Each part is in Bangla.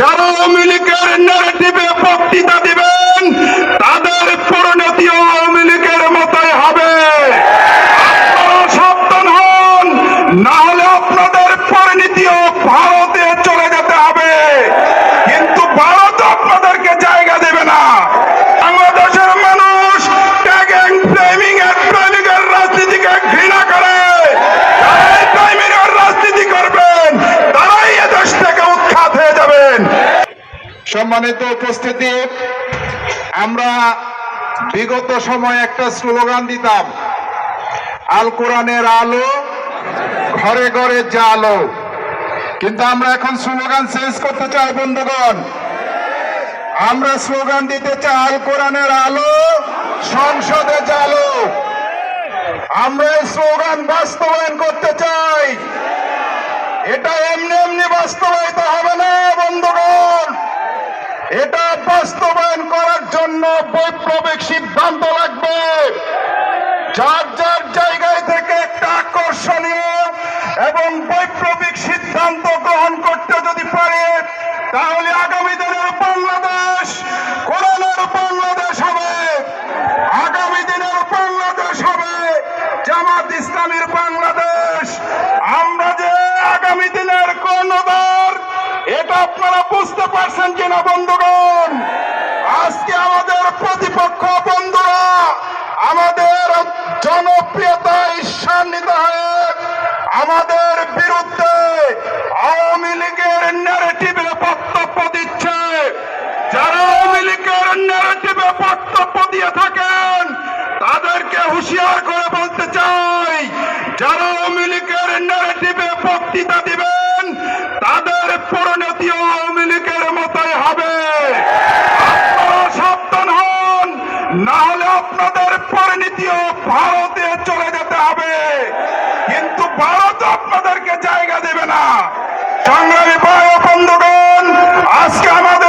যারা আওয়ামী লীগের ন্যারেটিভে বক্তৃতা দিবেন, তাদের পরিণতি আওয়ামী লীগের মতোই হবে। আপনারা সাবধান হন, না হলে আপনাদের পরিণতিও ভারতে চলে যেতে সম্মানিত উপস্থিতি, আমরা বিগত সময় একটা স্লোগান দিতাম, আল কোরআনের আলো ঘরে ঘরে জালো। কিন্তু আমরা এখন স্লোগান চেঞ্জ করতে চাই, বন্ধুগণ। আমরা স্লোগান দিতে চাই, আল কোরআনের আলো সংসদে জালো। আমরা এই স্লোগান বাস্তবায়ন করতে চাই। এটা এমনি এমনি বাস্তবায়িত হবে না, বন্ধুগণ। এটা বাস্তবায়ন করার জন্য বৈপ্লবিক সিদ্ধান্ত লাগবে। যার যার জায়গায় থেকে একটা আকর্ষণীয় এবং বৈপ্লবিক সিদ্ধান্ত গ্রহণ করতে যদি পারে, তাহলে আগামী দিনের বাংলাদেশ কোরআনের বাংলাদেশ হবে। আগামী দিনের বাংলাদেশ হবে। জামাত ইসলামীর বাংলাদেশ আমরা যে আগামী দিনের কর্ণধার এটা আপনারা বুঝতে পারছেন কিনা, বন্ধুগণ? আজকে আমাদের প্রতিপক্ষ বন্ধুরা, আমাদের জনপ্রিয়তা ঈর্ষান্বিত হয়ে আমাদের বিরুদ্ধে আওয়ামী লীগের ন্যারেটিভে বক্তব্য দিচ্ছে। যারা আওয়ামী লীগের ন্যারেটিভে বক্তব্য দিয়ে থাকেন, তাদেরকে হুঁশিয়ার করে বলতে চাই, যারা আওয়ামী লীগের ন্যারেটিভে বক্তৃতা দিবেন নাহলে আপনাদের পরিণতিও ভারতে চলে যেতে হবে। কিন্তু ভারত আপনাদেরকে জায়গা দেবে না। সংগ্রামী বন্ধুগণ, আজকে আমার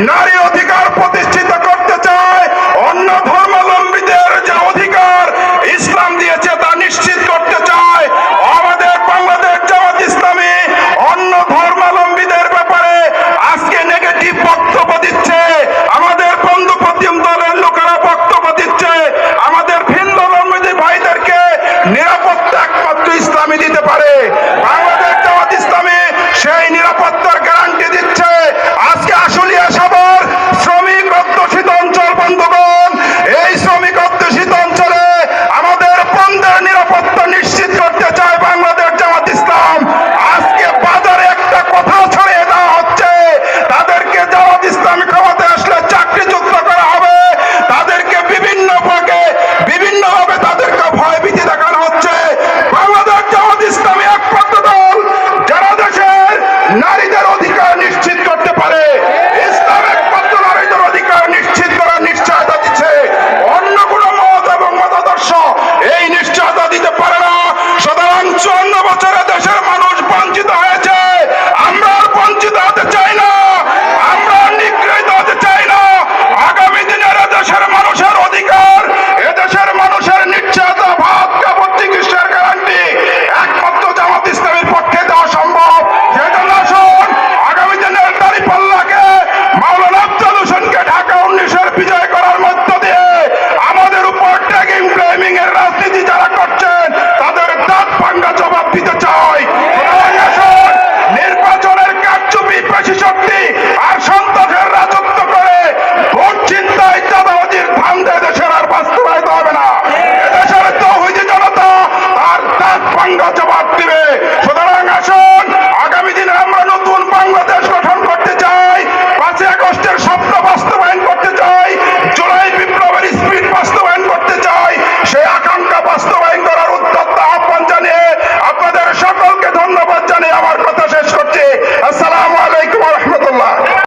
not in